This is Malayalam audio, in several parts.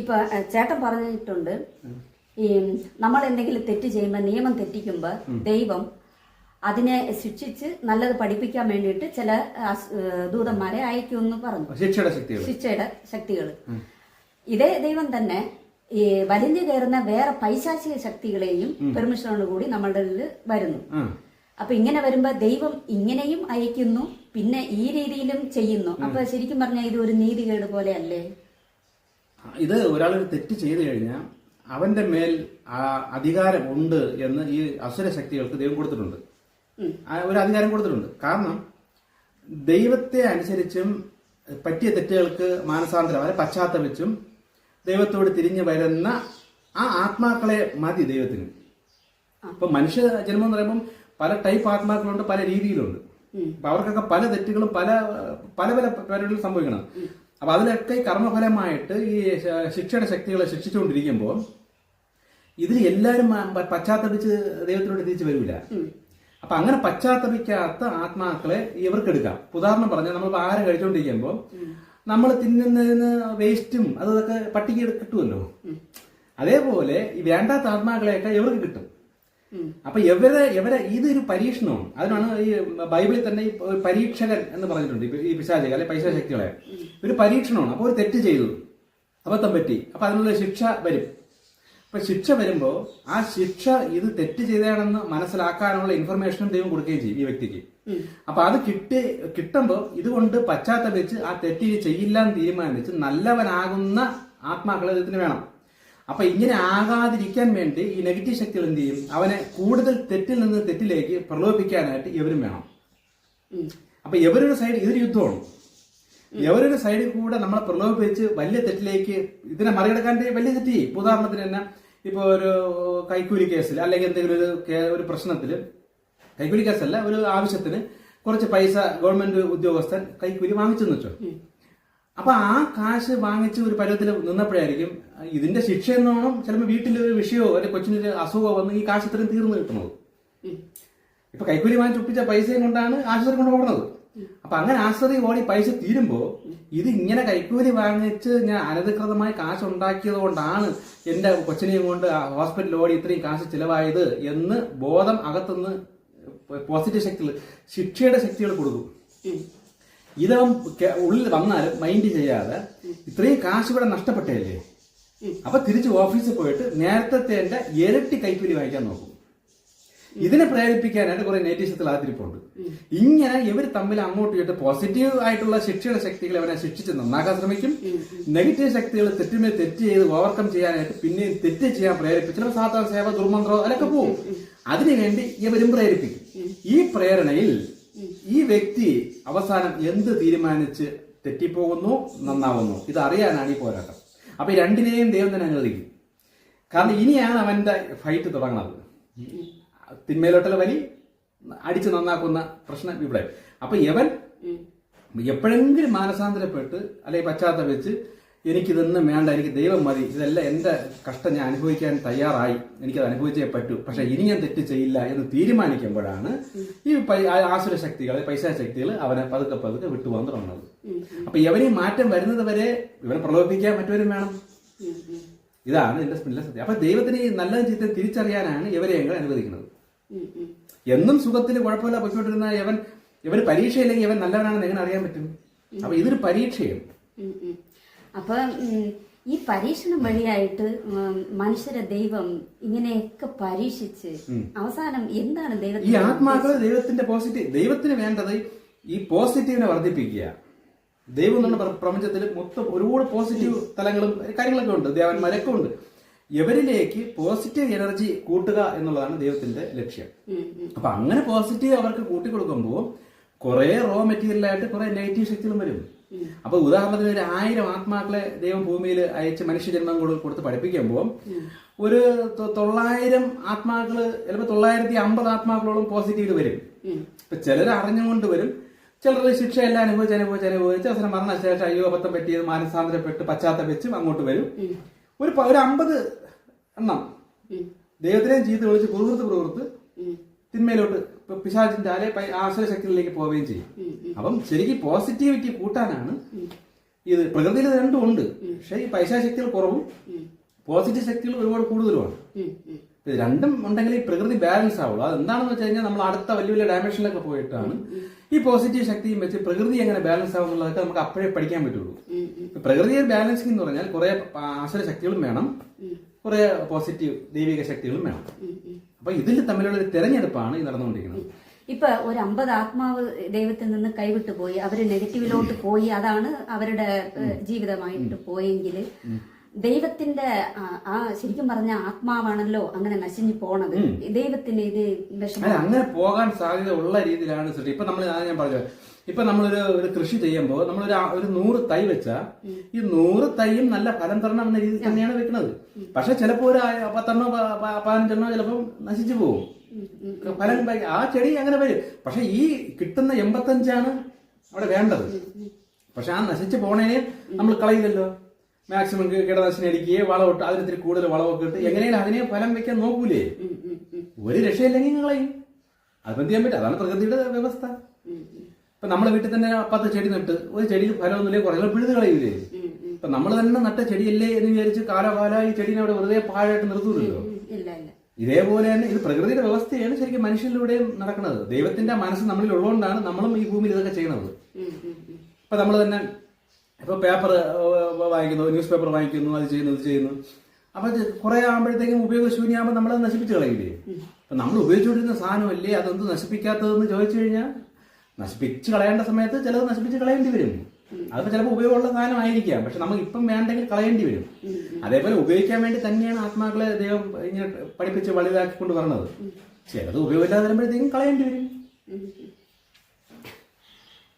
ഇപ്പൊ ചേട്ടൻ പറഞ്ഞിട്ടുണ്ട് ഈ നമ്മൾ എന്തെങ്കിലും തെറ്റ് ചെയ്യുമ്പോൾ നിയമം തെറ്റിക്കുമ്പോൾ ദൈവം അതിനെ ശിക്ഷിച്ച് നല്ലത് പഠിപ്പിക്കാൻ വേണ്ടിയിട്ട് ചില ദൂതന്മാരെ അയക്കുമെന്ന് പറഞ്ഞു. ശിക്ഷയുടെ ശക്തികൾ ഇതേ ദൈവം തന്നെ ഈ വലിഞ്ഞു കയറുന്ന വേറെ പൈശാചിക ശക്തികളെയും പെർമിഷനോട് കൂടി നമ്മളുടെ വരുന്നു. അപ്പൊ ഇങ്ങനെ വരുമ്പോ ദൈവം ഇങ്ങനെയും അയക്കുന്നു പിന്നെ ഈ രീതിയിലും ചെയ്യുന്നു. അപ്പൊ ശരിക്കും പറഞ്ഞാൽ ഇത് ഒരു നീതികേട് പോലെ അല്ലേ ഇത് ഒരാൾ ഒരു തെറ്റ് ചെയ്തു കഴിഞ്ഞാൽ അവന്റെ മേൽ ആ അധികാരം ഉണ്ട് എന്ന് ഈ അസുര ശക്തികൾക്ക് ദൈവം കൊടുത്തിട്ടുണ്ട്. ഒരു അധികാരം കൊടുത്തിട്ടുണ്ട്. കാരണം ദൈവത്തെ അനുസരിച്ചും പറ്റിയ തെറ്റുകൾക്ക് മാനസാന്തരം അതായത് പശ്ചാത്തപിച്ചും ദൈവത്തോട് തിരിഞ്ഞു വരുന്ന ആ ആത്മാക്കളെ മതി ദൈവത്തിന്. ഇപ്പൊ മനുഷ്യ ജന്മം എന്ന് പറയുമ്പോൾ പല ടൈപ്പ് ആത്മാക്കളുണ്ട് പല രീതിയിലുണ്ട്. അപ്പൊ അവർക്കൊക്കെ പല തെറ്റുകളും പല പല പല പരിപാടികളും സംഭവിക്കണം. അപ്പൊ അതിലൊക്കെ കർമ്മഫലമായിട്ട് ഈ ശിക്ഷയുടെ ശക്തികളെ ശിക്ഷിച്ചുകൊണ്ടിരിക്കുമ്പോൾ ഇതിൽ എല്ലാവരും പശ്ചാത്തപിച്ച് ദൈവത്തിനോട് തിരിച്ചു വരില്ല അപ്പൊ അങ്ങനെ പശ്ചാത്തപിക്കാത്ത ആത്മാക്കളെ ഇവർക്ക് എടുക്കാം ഉദാഹരണം പറഞ്ഞാൽ നമ്മൾ ആഹാരം കഴിച്ചുകൊണ്ടിരിക്കുമ്പോൾ നമ്മൾ തിന്നുന്നതിന് വേസ്റ്റും അതൊക്കെ പട്ടിക കിട്ടുമല്ലോ. അതേപോലെ ഈ വേണ്ടാത്ത ആത്മാക്കളെയൊക്കെ ഇവർക്ക് കിട്ടും. അപ്പൊ എവരെ എവരെ ഇതൊരു പരീക്ഷണമാണ്. അതിനാണ് ഈ ബൈബിളിൽ തന്നെ പരീക്ഷകൻ എന്ന് പറഞ്ഞിട്ടുണ്ട് ഈ പിശാചിക അല്ലെ പൈസ ശക്തികളെ. ഒരു പരീക്ഷണമാണ്. അപ്പൊ ഒരു തെറ്റ് ചെയ്തു. അബദ്ധം പറ്റി. അപ്പൊ അതിനുള്ള ശിക്ഷ വരും. അപ്പൊ ശിക്ഷ വരുമ്പോ ആ ശിക്ഷ ഇത് തെറ്റ് ചെയ്തതാണെന്ന് മനസ്സിലാക്കാനുള്ള ഇൻഫർമേഷനും ദൈവം കൊടുക്കുകയും ചെയ്യും ഈ വ്യക്തിക്ക്. അപ്പൊ അത് കിട്ടി കിട്ടുമ്പോൾ ഇതുകൊണ്ട് പശ്ചാത്തപിച്ച് ആ തെറ്റ് ചെയ്യില്ല എന്ന് തീരുമാനിച്ച് നല്ലവനാകുന്ന ആത്മാക്കളെ ഇതിന് വേണം. അപ്പൊ ഇങ്ങനെ ആകാതിരിക്കാൻ വേണ്ടി ഈ നെഗറ്റീവ് ശക്തികൾ എന്ത് ചെയ്യും? അവനെ കൂടുതൽ തെറ്റിൽ നിന്ന് തെറ്റിലേക്ക് പ്രലോഭിപ്പിക്കാനായിട്ട് ഇവരും വേണം. അപ്പൊ ഇവരുടെ സൈഡ് ഇതൊരു യുദ്ധമാണ്. ഇവരുടെ സൈഡിൽ കൂടെ നമ്മളെ പ്രലോഭിപ്പിച്ച് വലിയ തെറ്റിലേക്ക് ഇതിനെ മറികടക്കാൻ വലിയ തെറ്റ് ചെയ്യും. ഇപ്പൊ ഉദാഹരണത്തിന് തന്നെ ഇപ്പൊ ഒരു കൈക്കൂലി കേസിൽ അല്ലെങ്കിൽ എന്തെങ്കിലും ഒരു ഒരു പ്രശ്നത്തിൽ കൈക്കൂലി കേസല്ല ഒരു ആവശ്യത്തിന് കുറച്ച് പൈസ ഗവൺമെന്റ് ഉദ്യോഗസ്ഥൻ കൈക്കൂലി വാങ്ങിച്ചെന്ന് വെച്ചോ. അപ്പൊ ആ കാശ് വാങ്ങിച്ച് ഒരു പരുവത്തിൽ നിന്നപ്പോഴായിരിക്കും ഇതിന്റെ ശിക്ഷ എന്നോണം ചിലപ്പോൾ വീട്ടിലൊരു വിഷയമോ അല്ലെങ്കിൽ കൊച്ചിനൊരു അസുഖമോ വന്ന് ഈ കാശ് ഇത്രയും തീർന്നു കിട്ടുന്നത്. ഇപ്പൊ കൈക്കൂലി വാങ്ങിച്ച് ഒപ്പിച്ച പൈസയും കൊണ്ടാണ് ആശുപത്രി കൊണ്ട് ഓടുന്നത് അപ്പൊ അങ്ങനെ ആശുപത്രി ഓടി പൈസ തീരുമ്പോ ഇത് ഇങ്ങനെ കൈക്കൂലി വാങ്ങിച്ച് ഞാൻ അനധികൃതമായി കാശ് ഉണ്ടാക്കിയത് കൊണ്ടാണ് എന്റെ കൊച്ചിനെയും കൊണ്ട് ഹോസ്പിറ്റലിൽ ഓടി ഇത്രയും കാശ് ചിലവായത് എന്ന് ബോധം അകത്തുനിന്ന് പോസിറ്റീവ് ശക്തികൾ ശിക്ഷയുടെ ശക്തികൾ കൊടുക്കും. ഇതവൻ ഉള്ളിൽ വന്നാലും മൈൻഡ് ചെയ്യാതെ ഇത്രയും കാശ് ഇവിടെ നഷ്ടപ്പെട്ടല്ലേ? അപ്പൊ തിരിച്ച് ഓഫീസിൽ പോയിട്ട് നേരത്തെ എന്റെ ഇരട്ടി കൈക്കൂലി വാങ്ങിക്കാൻ നോക്കും. ഇതിനെ പ്രേരിപ്പിക്കാനായിട്ട് കുറെ നെഗറ്റീവ് ആതിരിപ്പുണ്ട് ഇങ്ങനെ ഇവർ തമ്മിൽ അങ്ങോട്ട് ചെയ്തിട്ട് പോസിറ്റീവ് ആയിട്ടുള്ള ശിക്ഷയുടെ ശക്തികൾ അവനെ ശിക്ഷിച്ച് നന്നാക്കാൻ ശ്രമിക്കും. നെഗറ്റീവ് ശക്തികൾ തെറ്റുമേ തെറ്റ് ചെയ്ത് ഓവർകം ചെയ്യാനായിട്ട് പിന്നെയും തെറ്റ് ചെയ്യാൻ പ്രേരിപ്പിച്ചാൽ സാധാരണ സേവ ദുർമന്ത്രോ അതിലൊക്കെ പോവും. അതിനുവേണ്ടി ഇവരും പ്രേരിപ്പിക്കും. ഈ പ്രേരണയിൽ ഈ വ്യക്തി അവസാനം എന്ത് തീരുമാനിച്ച് തെറ്റിപ്പോകുന്നു നന്നാവുന്നു? ഇത് അറിയാനാണ് ഈ പോരാട്ടം. അപ്പൊ രണ്ടിനെയും ദൈവം തന്നെ അനുവദിക്കും കാരണം ഇനിയാണ് അവന്റെ ഫൈറ്റ് തുടങ്ങുന്നത് തിന്മയിലോട്ടുള്ള വലി അടിച്ച് നന്നാക്കുന്ന പ്രശ്നം ഇവിടെ അപ്പൊ ഇവൻ എപ്പോഴെങ്കിലും മാനസാന്തരപ്പെട്ട് അല്ലെങ്കിൽ പശ്ചാത്തപിച്ച് എനിക്കിതൊന്നും വേണ്ട എനിക്ക് ദൈവം മതി ഇതെല്ലാം എന്റെ കഷ്ടം ഞാൻ അനുഭവിക്കാൻ തയ്യാറായി എനിക്കത് അനുഭവിച്ചേ പറ്റൂ പക്ഷെ ഇനി ഞാൻ തെറ്റ് ചെയ്യില്ല എന്ന് തീരുമാനിക്കുമ്പോഴാണ് ഈ ആസുര ശക്തികൾ പൈസ ശക്തികൾ അവനെ പതുക്കെ പതുക്കെ വിട്ടുപോകാൻ തുടങ്ങുന്നത് അപ്പൊ ഇവനെ മാറ്റം വരുന്നത് വരെ ഇവനെ പ്രലോഭിപ്പിക്കാൻ മറ്റവരും വേണം. ഇതാണ് ഇതിന്റെ സ്പിന്നിലെ സത്യം അപ്പൊ ദൈവത്തിന് ഈ നല്ല ചിത്രം തിരിച്ചറിയാനാണ് ഇവരെ ഞങ്ങൾ അനുവദിക്കുന്നത്. എന്നും സുഖത്തിൽ കുഴപ്പമില്ല പൊയ്ക്കൊണ്ടിരുന്ന ഇവൻ ഇവൻ പരീക്ഷയില്ലെങ്കിൽ ഇവൻ നല്ലവനാണെന്ന് എങ്ങനെ അറിയാൻ പറ്റും അപ്പൊ ഇതൊരു പരീക്ഷയും. അപ്പൊ ഈ പരീക്ഷണം വഴിയായിട്ട് മനുഷ്യരെ ദൈവം ഇങ്ങനെയൊക്കെ പരീക്ഷിച്ച് അവസാനം എന്താണ് ഈ ദൈവത്തിന് ആത്മാക്കൾ ദൈവത്തിന്റെ പോസിറ്റീവ് ദൈവത്തിന് വേണ്ടത് ഈ പോസിറ്റീവിനെ വർദ്ധിപ്പിക്കുക. ദൈവം എന്നുള്ള പ്ര- പ്രപഞ്ചത്തിൽ മൊത്തം ഒരുപാട് പോസിറ്റീവ് തലങ്ങളും കാര്യങ്ങളൊക്കെ ഉണ്ട്. ദേവന്മാരൊക്കെ ഉണ്ട്. ഇവരിലേക്ക് പോസിറ്റീവ് എനർജി കൂട്ടുക എന്നുള്ളതാണ് ദൈവത്തിന്റെ ലക്ഷ്യം. അപ്പൊ അങ്ങനെ പോസിറ്റീവ് അവർക്ക് കൂട്ടിക്കൊടുക്കുമ്പോൾ കുറെ റോ മെറ്റീരിയലായിട്ട് കുറെ നെഗറ്റീവ് ശക്തികളും വരും. അപ്പൊ ഉദാഹരണത്തിന് ഒരു ആയിരം ആത്മാക്കളെ ദൈവം ഭൂമിയിൽ അയച്ച് മനുഷ്യജന്മം കൊടു- കൊടുത്ത് പഠിപ്പിക്കുമ്പോൾ ഒരു തൊള്ളായിരം ആത്മാക്കൾ ചിലപ്പോൾ തൊള്ളായിരത്തി അമ്പത് ആത്മാക്കളോളം പോസിറ്റീവ് വരും. ഇപ്പൊ ചിലർ അറിഞ്ഞുകൊണ്ട് വരും. ചിലർ ശിക്ഷ എല്ലാം അനുഭവിച്ച് അനുഭവിച്ച് അനുഭവിച്ച് അവസരം മരണശേഷം അയ്യോ അബദ്ധം പറ്റിയത് മാനസാന്തരപ്പെട്ട് പശ്ചാത്തപിച്ചും അങ്ങോട്ട് വരും. ഒരു ഒരു അമ്പത് എണ്ണം. ദൈവത്തിനെയും ചീത്ത വിളിച്ച് കുറുകുറുത്ത് കുറുകുറുത്ത് തിന്മയിലോട്ട് പിശാചിന്റെ അല്ലെ ആശ്രയ ശക്തികളിലേക്ക് പോവുകയും ചെയ്യും. അപ്പം ശരിക്കും പോസിറ്റിവിറ്റി കൂട്ടാനാണ് ഇത് പ്രകൃതിയിൽ രണ്ടും ഉണ്ട്. പക്ഷേ ഈ പൈശാശക്തികൾ കുറവും പോസിറ്റീവ് ശക്തികൾ ഒരുപാട് കൂടുതലുമാണ്. രണ്ടും ഉണ്ടെങ്കിൽ ഈ പ്രകൃതി ബാലൻസ് ആവുള്ളൂ. അത് എന്താണെന്ന് വെച്ച് കഴിഞ്ഞാൽ നമ്മൾ അടുത്ത വലിയ വലിയ ഡയമെൻഷനിലൊക്കെ പോയിട്ടാണ്. ഈ പോസിറ്റീവ് ശക്തിയും വെച്ച് പ്രകൃതി എങ്ങനെ ബാലൻസ് ആവും എന്നുള്ളതൊക്കെ നമുക്ക് അപ്പോഴേ പഠിക്കാൻ പറ്റുള്ളൂ. പ്രകൃതിയെ ബാലൻസിങ് എന്ന് പറഞ്ഞാൽ കുറെ ആശ്രയ ശക്തികളും വേണം. കുറെ പോസിറ്റീവ് ദൈവിക ശക്തികളും വേണം. അപ്പൊ ഇതിൽ തമ്മിലുള്ള ഒരു തെരഞ്ഞെടുപ്പാണ് ഈ നടന്നുകൊണ്ടിരിക്കുന്നത്. ഇപ്പൊ ഒരു അമ്പത് ആത്മാവ് ദൈവത്തിൽ നിന്ന് കൈവിട്ടു പോയി അവർ നെഗറ്റീവിലോട്ട് പോയി അതാണ് അവരുടെ ജീവിതമായിട്ട് പോയെങ്കിൽ ദൈവത്തിന്റെ ആ- ശരിക്കും പറഞ്ഞ ആത്മാവാണല്ലോ അങ്ങനെ നശിഞ്ഞു പോണത്. ദൈവത്തിന്റെ ഇത് അങ്ങനെ പോകാൻ സാധ്യത ഉള്ള രീതിയിലാണ് സൃഷ്ടി. ഇപ്പൊ നമ്മൾ ഞാൻ പറഞ്ഞത് ഇപ്പൊ നമ്മളൊരു ഒരു കൃഷി ചെയ്യുമ്പോൾ നമ്മളൊരു ഒരു നൂറ് തൈ വെച്ചാൽ ഈ നൂറ് തൈയും നല്ല ഫലം തരണം എന്ന രീതിയിൽ തന്നെയാണ് വെക്കുന്നത്. പക്ഷെ ചിലപ്പോൾ ഒരു പത്തെണ്ണോ പതിനഞ്ചെണ്ണോ ചിലപ്പോൾ നശിച്ചു പോകും. ഫലം ആ ചെടി അങ്ങനെ വരും. പക്ഷെ ഈ കിട്ടുന്ന എൺപത്തഞ്ചാണ് അവിടെ വേണ്ടത്. പക്ഷെ ആ നശിച്ചു പോണേനെ നമ്മൾ കളയില്ലല്ലോ. മാക്സിമം കീടനാശിനി അടിക്കുകയെ വളമിട്ട് അതിനിത്തിരി കൂടുതൽ വളമൊക്കെ ഇട്ട് എങ്ങനെയാണ് അതിനെ ഫലം വെക്കാൻ നോക്കൂലേ? ഒരു രക്ഷയില്ലെങ്കിൽ നിങ്ങൾ അതിപ്പം ചെയ്യാൻ പറ്റും? അതാണ് പ്രകൃതിയുടെ വ്യവസ്ഥ. ഇപ്പൊ നമ്മളെ വീട്ടിൽ തന്നെ പത്ത് ചെടി നട്ട് ഒരു ചെടിയിൽ ഫലമൊന്നുമില്ലേ? കുറേ പിഴുത് കളയില്ലേ ഇപ്പൊ നമ്മൾ തന്നെ നട്ട ചെടിയല്ലേ എന്ന് വിചാരിച്ച് കാലകാല ഈ ചെടീനെ അവിടെ വെറുതെ പാഴായിട്ട് നിർത്തൂലല്ലോ? ഇതേപോലെ തന്നെ ഇത് പ്രകൃതിയുടെ വ്യവസ്ഥയാണ് ശരിക്കും മനുഷ്യനിലൂടെയും നടക്കുന്നത്. ദൈവത്തിന്റെ മനസ്സ് നമ്മളിൽ ഉള്ളതുകൊണ്ടാണ് നമ്മളും ഈ ഭൂമിയിൽ ഇതൊക്കെ ചെയ്യണത്. ഇപ്പൊ നമ്മൾ തന്നെ ഇപ്പൊ പേപ്പർ വാങ്ങിക്കുന്നു ന്യൂസ് പേപ്പർ വാങ്ങിക്കുന്നു അത് ചെയ്യുന്നു ഇത് ചെയ്യുന്നു. അപ്പൊ കുറെ ആകുമ്പോഴത്തേക്കും ഉപയോഗശൂന്യമാകുമ്പോൾ നമ്മളത് നശിപ്പിച്ച് കളയില്ലേ? അപ്പൊ നമ്മൾ ഉപയോഗിച്ചുകൊണ്ടിരുന്ന സാധനമല്ലേ അതെന്ത് നശിപ്പിക്കാത്തതെന്ന് ചോദിച്ചു കഴിഞ്ഞാൽ നശിപ്പിച്ച് കളയേണ്ട സമയത്ത് ചിലത് നശിപ്പിച്ച് കളയേണ്ടി വരും. അതിപ്പോ ചിലപ്പോൾ ഉപയോഗമുള്ള സാധനമായിരിക്കാം പക്ഷെ നമുക്ക് ഇപ്പം വേണ്ടെങ്കിൽ കളയേണ്ടി വരും. അതേപോലെ ഉപയോഗിക്കാൻ വേണ്ടി തന്നെയാണ് ആത്മാക്കളെ ദൈവം ഇങ്ങനെ പഠിപ്പിച്ച് വലുതാക്കിക്കൊണ്ട് വരണത് ചിലത് ഉപയോഗമില്ലാതെ വരുമ്പോഴത്തേക്കും കളയേണ്ടി വരും.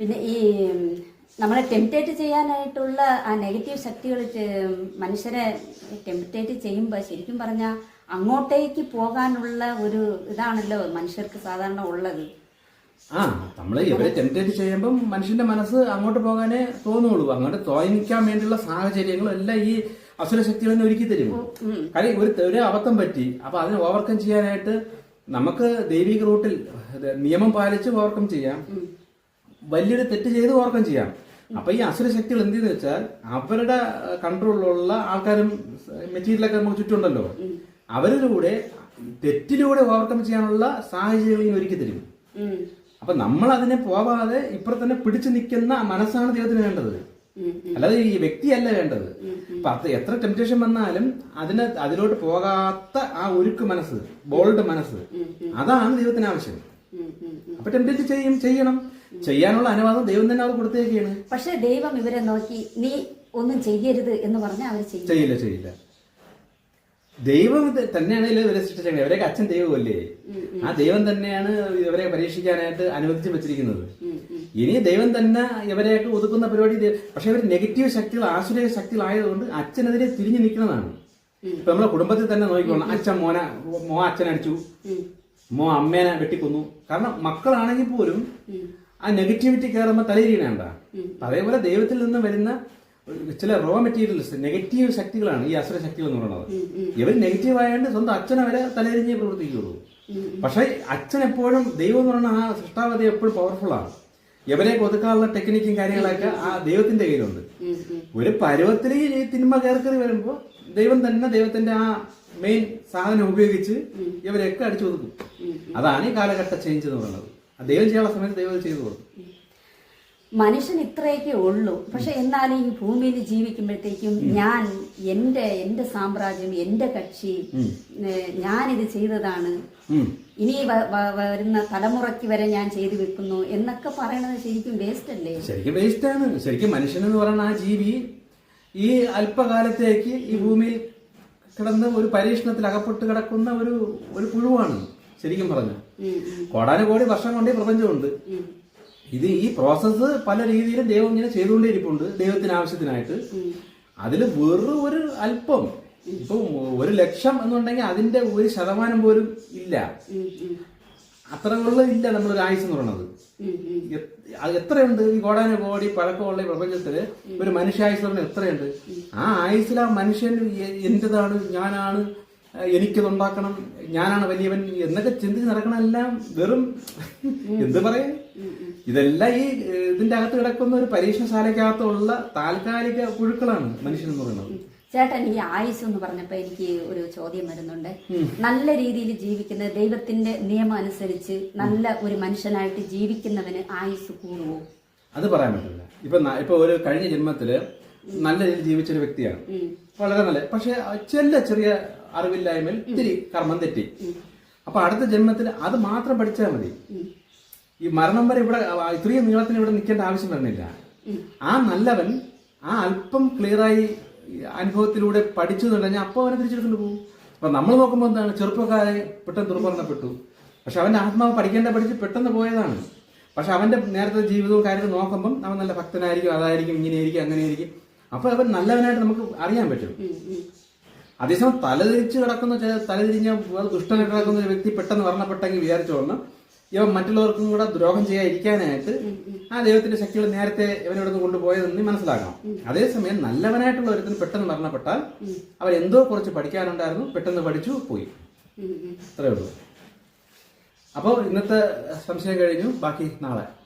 പിന്നെ ഈ നമ്മളെ ടെംപ്റ്റേറ്റ് ചെയ്യാനായിട്ടുള്ള ആ നെഗറ്റീവ് ശക്തികൾ മനുഷ്യരെ ടെംപ്റ്റേറ്റ് ചെയ്യുമ്പോൾ ശരിക്കും പറഞ്ഞാൽ അങ്ങോട്ടേക്ക് പോകാനുള്ള ഒരു ഇതാണല്ലോ മനുഷ്യർക്ക് സാധാരണ ഉള്ളത്. ആ നമ്മൾ ഇവരെ ടെംപ്റ്റേറ്റ് ചെയ്യുമ്പം മനുഷ്യന്റെ മനസ്സ് അങ്ങോട്ട് പോകാനേ തോന്നുള്ളൂ. അങ്ങോട്ട് തോന്നിക്കാൻ വേണ്ടിയുള്ള സാഹചര്യങ്ങളും എല്ലാം ഈ അസുര ശക്തികൾ തന്നെ ഒരുക്കി തരും. കാര്യം ഒരു ഒരു അബദ്ധം പറ്റി. അപ്പൊ അതിനെ ഓവർകം ചെയ്യാനായിട്ട് നമുക്ക് ദൈവിക റൂട്ടിൽ നിയമം പാലിച്ച് ഓവർകം ചെയ്യാം. വലിയൊരു തെറ്റ് ചെയ്ത് ഓവർകം ചെയ്യാം. അപ്പൊ ഈ അസുര ശക്തികൾ എന്തെന്ന് വെച്ചാൽ അവരുടെ കൺട്രോളിലുള്ള ആൾക്കാരും മെറ്റീരിയലൊക്കെ നമുക്ക് ചുറ്റുണ്ടല്ലോ അവരിലൂടെ തെറ്റിലൂടെ ഓവർകം ചെയ്യാനുള്ള സാഹചര്യങ്ങൾ ഒരുക്കി തരും. അപ്പൊ നമ്മൾ അതിനെ പോവാതെ ഇപ്പുറത്ത് തന്നെ പിടിച്ചു നിൽക്കുന്ന മനസ്സാണ് ദൈവത്തിന് വേണ്ടത്. അല്ലാതെ ഈ വ്യക്തിയല്ല വേണ്ടത്. അപ്പൊ അത് എത്ര ടെംപ്റ്റേഷൻ വന്നാലും അതിന് അതിലോട്ട് പോകാത്ത ആ ഒരുക്ക് മനസ്സ് ബോൾഡ് മനസ്സ് അതാണ് ദൈവത്തിന് ആവശ്യം. അപ്പൊ ടെംപ്റ്റേറ്റ് ചെയ്യും ചെയ്യണം. ചെയ്യാനുള്ള അനുവാദം ദൈവം തന്നെ അവർ കൊടുത്തേക്കാണ്. പക്ഷെ ദൈവം ഇവരെ നോക്കി നീ ഒന്നും ചെയ്യരുത് എന്ന് പറഞ്ഞാൽ അവർ ചെയ്യും. ചെയ്യില്ല ചെയ്യില്ല. ദൈവം തന്നെയാണ് ഇവരെ സൃഷ്ടിച്ചത് ഇവരെയൊക്കെ അച്ഛൻ ദൈവമല്ലേ? ആ ദൈവം തന്നെയാണ് ഇവരെ പരീക്ഷിക്കാനായിട്ട് അനുവദിച്ചു വെച്ചിരിക്കുന്നത്. ഇനി ദൈവം തന്നെ ഇവരെയൊക്കെ ഒതുക്കുന്ന പരിപാടി പക്ഷെ ഇവർ നെഗറ്റീവ് ശക്തികൾ ആശ്രയ ശക്തികളായതുകൊണ്ട് അച്ഛനെതിരെ തിരിഞ്ഞു നിൽക്കുന്നതാണ്. ഇപ്പൊ നമ്മളെ കുടുംബത്തിൽ തന്നെ നോക്കിക്കോണം അച്ഛൻ മോന മോ അച്ഛനടിച്ചു. മോ അമ്മേനെ വെട്ടിക്കൊന്നു. കാരണം മക്കളാണെങ്കിൽ പോലും. ആ നെഗറ്റിവിറ്റി കയറുമ്പോൾ തലയിരിക്കണേണ്ട അതേപോലെ ദൈവത്തിൽ നിന്ന് വരുന്ന ചില റോ മെറ്റീരിയൽസ് നെഗറ്റീവ് ശക്തികളാണ് ഈ അസുര ശക്തികൾ എന്ന് പറയുന്നത്. ഇവർ നെഗറ്റീവ് ആയതുകൊണ്ട് സ്വന്തം അച്ഛനെ വരെ തലയിരിഞ്ഞേ പ്രവർത്തിക്കുള്ളൂ പക്ഷെ അച്ഛൻ എപ്പോഴും ദൈവം എന്ന് പറയുന്ന ആ സൃഷ്ടാവതി എപ്പോഴും പവർഫുൾ ആണ്. ഇവരെ ഒതുക്കാനുള്ള ടെക്നിക്കും കാര്യങ്ങളൊക്കെ ആ ദൈവത്തിന്റെ കയ്യിലുണ്ട്. ഒരു പരുവത്തിൽ ഈ തിന്മ കയറി വരുമ്പോൾ ദൈവം തന്നെ ദൈവത്തിന്റെ ആ മെയിൻ സാധനം ഉപയോഗിച്ച് ഇവരെയൊക്കെ അടിച്ചു ഒതുക്കും. അതാണ് ഈ കാലഘട്ട ചേഞ്ച് എന്ന് പറയുന്നത്. ദൈവം ചെയ്യാനുള്ള സമയത്ത് ദൈവം ചെയ്തു കൊടുക്കും മനുഷ്യൻ ഇത്രയൊക്കെ ഉള്ളൂ. പക്ഷെ എന്നാലും ഈ ഭൂമിയിൽ ജീവിക്കുമ്പോഴത്തേക്കും ഞാൻ എന്റെ എന്റെ സാമ്രാജ്യം എന്റെ കക്ഷി ഞാൻ ഇത് ചെയ്തതാണ്. ഇനി വരുന്ന തലമുറയ്ക്ക് വരെ ഞാൻ ചെയ്തു വെക്കുന്നു എന്നൊക്കെ പറയണത് ശരിക്കും വേസ്റ്റ് അല്ലേ? ശരിക്കും വേസ്റ്റ് ആണ്. ശരിക്കും മനുഷ്യൻ എന്ന് പറയുന്ന ആ ജീവി ഈ അല്പകാലത്തേക്ക് ഈ ഭൂമിയിൽ കിടന്ന് ഒരു പരീക്ഷണത്തിൽ അകപ്പെട്ട് കിടക്കുന്ന ഒരു ഒരു പുഴുവാണ് ശരിക്കും പറഞ്ഞു കോടാനുകോടി വർഷം കൊണ്ടേ പ്രപഞ്ചമുണ്ട്. ഇത് ഈ പ്രോസസ്സ് പല രീതിയിലും ദൈവം ഇങ്ങനെ ചെയ്തുകൊണ്ടേ ഇരിപ്പുണ്ട് ദൈവത്തിന് ആവശ്യത്തിനായിട്ട്. അതിൽ വെറും ഒരു അല്പം ഇപ്പൊ ഒരു ലക്ഷം എന്നുണ്ടെങ്കിൽ അതിന്റെ ഒരു ശതമാനം പോലും ഇല്ല. അത്രയുള്ള ഇല്ല നമ്മളൊരു ആയുസ് എന്ന് പറയുന്നത്. എത്രയുണ്ട്? ഈ കോടാന കോടി പഴക്കമുള്ള ഈ പ്രപഞ്ചത്തിൽ ഒരു മനുഷ്യായുസ് പറഞ്ഞാൽ എത്രയുണ്ട്? ആ ആയുസിൽ ആ മനുഷ്യൻ എന്റേതാണ് ഞാനാണ് എനിക്കിതുണ്ടാക്കണം ഞാനാണ് വലിയവൻ എന്നൊക്കെ ചിന്തിച്ച് നടക്കണമെല്ലാം വെറും എന്ത് പറയാ ഇതെല്ലാം ഈ ഇതിന്റെ അകത്ത് കിടക്കുന്ന ഒരു പരീക്ഷശാലയ്ക്കകത്തുള്ള താൽക്കാലിക പുഴുക്കളാണ് മനുഷ്യൻ എന്ന് പറയുന്നത്. ചേട്ടൻ ഈ ആയുസ് എന്ന് പറഞ്ഞപ്പോ എനിക്ക് ഒരു ചോദ്യം വരുന്നുണ്ട്. നല്ല രീതിയിൽ ജീവിക്കുന്ന ദൈവത്തിന്റെ നിയമം അനുസരിച്ച് നല്ല ഒരു മനുഷ്യനായിട്ട് ജീവിക്കുന്നവന് ആയുസ് കൂടുവോ? അത് പറയാൻ പറ്റില്ല. ഇപ്പൊ ഇപ്പൊ ഒരു കഴിഞ്ഞ ജന്മത്തിൽ നല്ല രീതിയിൽ ജീവിച്ച ഒരു വ്യക്തിയാണ് വളരെ നല്ല പക്ഷെ ചെല്ല ചെറിയ അറിവില്ലായ്മയിൽ ഇത്തിരി കർമ്മം തെറ്റി. അപ്പൊ അടുത്ത ജന്മത്തിൽ അത് മാത്രം പഠിച്ചാൽ മതി. ഈ മരണം വരെ ഇവിടെ ഇത്രയും നീളത്തിന് ഇവിടെ നിൽക്കേണ്ട ആവശ്യം വരുന്നില്ല. ആ നല്ലവൻ ആ അല്പം ക്ലിയറായി അനുഭവത്തിലൂടെ പഠിച്ചു തുടങ്ങി അപ്പൊ അപ്പോൾ അവനെ തിരിച്ചെടുത്തുകൊണ്ട് പോകും. അപ്പൊ നമ്മൾ നോക്കുമ്പോൾ എന്താണ്? ചെറുപ്പക്കാരെ പെട്ടെന്ന് ദുർമരണപ്പെട്ടു പക്ഷെ അവന്റെ ആത്മാവ് പഠിക്കേണ്ട പഠിച്ച് പെട്ടെന്ന് പോയതാണ്. പക്ഷെ അവന്റെ നേരത്തെ ജീവിതവും കാര്യവും നോക്കുമ്പം അവൻ നല്ല ഭക്തനായിരിക്കും അതായിരിക്കും ഇങ്ങനെയായിരിക്കും അങ്ങനെയായിരിക്കും. അപ്പൊ അവൻ നല്ലവനായിട്ട് നമുക്ക് അറിയാൻ പറ്റും. അതേസമയം തലതിരിച്ച് കിടക്കുന്ന തലതിരിഞ്ഞ ദുഷ്ടനായിട്ട് കിടക്കുന്ന ഒരു വ്യക്തി പെട്ടെന്ന് മരണപ്പെട്ടെങ്കിൽ വിചാരിച്ചോളണം. ഇവ മറ്റുള്ളവർക്കും കൂടെ ദ്രോഹം ചെയ്യാതിരിക്കാനായിട്ട് ആ ദൈവത്തിന്റെ ശക്തികൾ നേരത്തെ ഇവനോട് കൊണ്ടുപോയതെന്ന് മനസ്സിലാക്കാം മനസ്സിലാക്കണം. അതേസമയം നല്ലവനായിട്ടുള്ള ഒരുത്തിന് പെട്ടെന്ന് മരണപ്പെട്ടാൽ അവൻ എന്തോ കുറച്ച് പഠിക്കാനുണ്ടായിരുന്നു പെട്ടെന്ന് പഠിച്ചു പോയി. അത്രേ ഉള്ളൂ. അപ്പോൾ ഇന്നത്തെ സംശയം കഴിഞ്ഞു. ബാക്കി നാളെ.